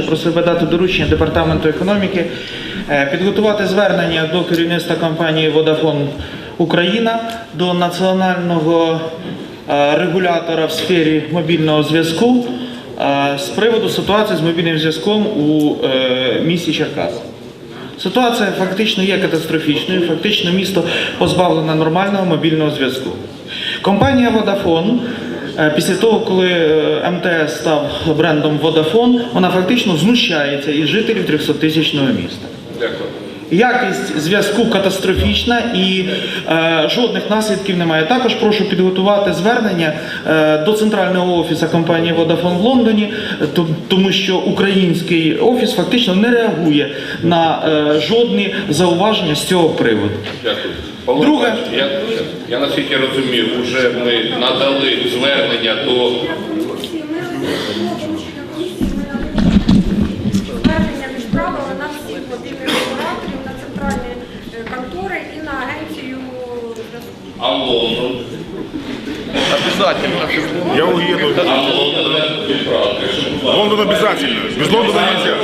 Івановича просив би дати доручення департаменту економіки е, підготувати звернення до керівництва компанії Vodafone Україна до національного е, регулятора в сфері мобільного зв'язку е, з приводу ситуації з мобільним зв'язком у місті Черкас. Ситуація фактично є катастрофічною. Фактично місто позбавлено нормального мобільного зв'язку. Компанія е, після того, коли е, МТС став брендом Vodafone, вона фактично знущається із жителів 300-тисячного міста. Дякую. Якість зв'язку катастрофічна і е, жодних наслідків немає. Також прошу підготувати звернення е, до центрального офісу компанії Vodafone в Лондоні, е, то- тому що український офіс фактично не реагує на е, жодні зауваження з цього приводу. Дякую. Друге. Я, я наскільки розумію, вже ми надали звернення до Звернення відправили на всіх мобільних операторів, на центральні е, контори і на агенцію зв'язку. а Лондон. Обязательно. Я уеду. А Лондон відправити. Лондон обязательно. Без Лондона нельзя.